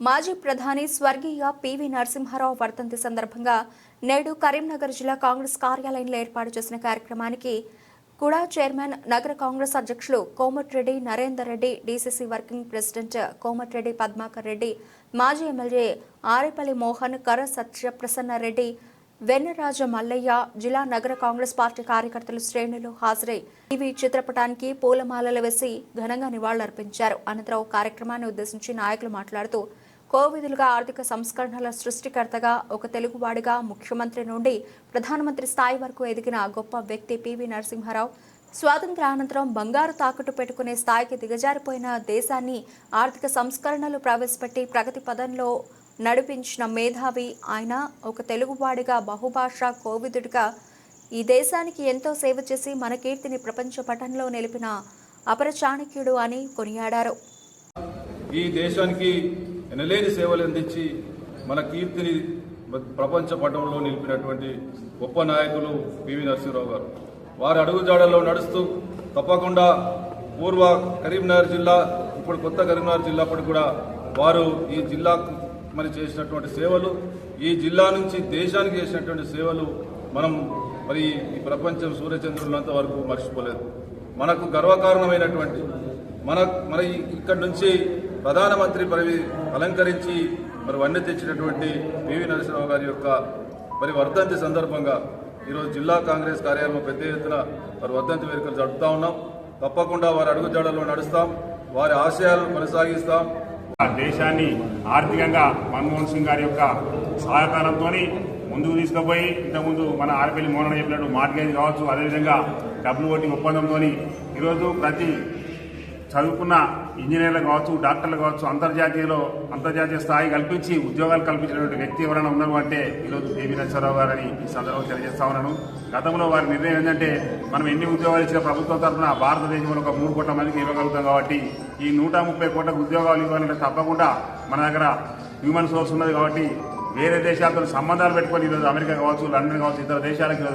మాజీ ప్రధాని స్వర్గీయ పివి నరసింహారావు వర్ధంతి సందర్భంగా నేడు కరీంనగర్ జిల్లా కాంగ్రెస్ కార్యాలయంలో ఏర్పాటు చేసిన కార్యక్రమానికి కుడా చైర్మన్ నగర కాంగ్రెస్ అధ్యక్షులు Komatireddy Narender Reddy DCC working president Komatireddy Padmakar Reddy మాజీ ఎమ్మెల్యే ఆరేపల్లి మోహన్ కర సత్యప్రసన్న రెడ్డి వెన్నరాజ మల్లయ్య జిల్లా నగర కాంగ్రెస్ పార్టీ కార్యకర్తలు శ్రేణులు హాజరై టీవీ చిత్రపటానికి పూలమాలలు వేసి ఘనంగా నివాళులర్పించారు. అనంతరం కార్యక్రమాన్ని ఉద్దేశించి నాయకులు మాట్లాడుతూ కోవిదులుగా ఆర్థిక సంస్కరణల సృష్టికర్తగా ఒక తెలుగువాడిగా ముఖ్యమంత్రి నుండి ప్రధానమంత్రి స్థాయి వరకు ఎదిగిన గొప్ప వ్యక్తి పివి నరసింహారావు. స్వాతంత్ర అనంతరం బంగారు తాకట్టు పెట్టుకునే స్థాయికి దిగజారిపోయిన దేశాన్ని ఆర్థిక సంస్కరణలు ప్రవేశపెట్టి ప్రగతి పదంలో నడిపించిన మేధావి ఆయన ఒక తెలుగువాడిగా బహుభాషా కోవిదుడిగా ఈ దేశానికి ఎంతో సేవ చేసి మన కీర్తిని ప్రపంచ పటంలో నిలిపిన అపర చాణక్యుడు అని కొనియాడారు. ఈ దేశానికి ఎనలేని సేవలు అందించి మన కీర్తిని ప్రపంచ పటంలో నిలిపినటువంటి గొప్ప నాయకులు పివి నరసింహరావు గారు. వారి అడుగుజాడల్లో నడుస్తూ తప్పకుండా పూర్వ కరీంనగర్ జిల్లా ఇప్పుడు కొత్త కరీంనగర్ జిల్లా అప్పుడు కూడా వారు ఈ జిల్లాకు మరి చేసినటువంటి సేవలు ఈ జిల్లా నుంచి దేశానికి చేసినటువంటి సేవలు మనం మరి ఈ ప్రపంచం సూర్యచంద్రులంత వరకు మర్చిపోలేదు. మనకు గర్వకారణమైనటువంటి మన మన ఇక్కడి నుంచి ప్రధానమంత్రి పదవి అలంకరించి మరి వన్నె తెచ్చినటువంటి పివి నరసింహరావు గారి యొక్క మరి వర్ధంతి సందర్భంగా ఈరోజు జిల్లా కాంగ్రెస్ కార్యాలయంలో పెద్ద ఎత్తున మరి వర్ధంతి వేడుకలు జరుపుతా ఉన్నాం. తప్పకుండా వారి అడుగుజాడల్లో నడుస్తాం. వారి ఆశయాలను కొనసాగిస్తాం. దేశాన్ని ఆర్థికంగా మన్మోహన్ సింగ్ గారి యొక్క సహకారంతో ముందుకు తీసుకుపోయి ఇంతకుముందు మన ఆరపల్లి మోహన్ చెప్పినట్టు మార్గేజ్ కావచ్చు అదేవిధంగా డబ్బులు కొట్టి ఒప్పందంతో ఈరోజు ప్రతి చదువుకున్న ఇంజనీర్లు కావచ్చు డాక్టర్లు కావచ్చు అంతర్జాతీయలో అంతర్జాతీయ స్థాయి కల్పించి ఉద్యోగాలు కల్పించినటువంటి వ్యక్తి ఎవరైనా ఉన్నారు అంటే ఈరోజు దేవి నరసింహారావు గారని ఈ సందర్భంగా తెలియజేస్తా ఉన్నాను. గతంలో వారి నిర్ణయం ఏంటంటే మనం ఎన్ని ఉద్యోగాలు ఇచ్చిన ప్రభుత్వం తరఫున భారతదేశంలో ఒక మూడు కోట్ల మందికి ఇవ్వగలుగుతాం కాబట్టి ఈ నూట ముప్పై కోట్లకు ఉద్యోగాలు ఇవ్వాలంటే తప్పకుండా మన దగ్గర హ్యూమన్ సోర్స్ ఉన్నది కాబట్టి వేరే దేశాలతో సంబంధాలు పెట్టుకొని ఈరోజు అమెరికా కావచ్చు లండన్ కావచ్చు ఇతర దేశాలకు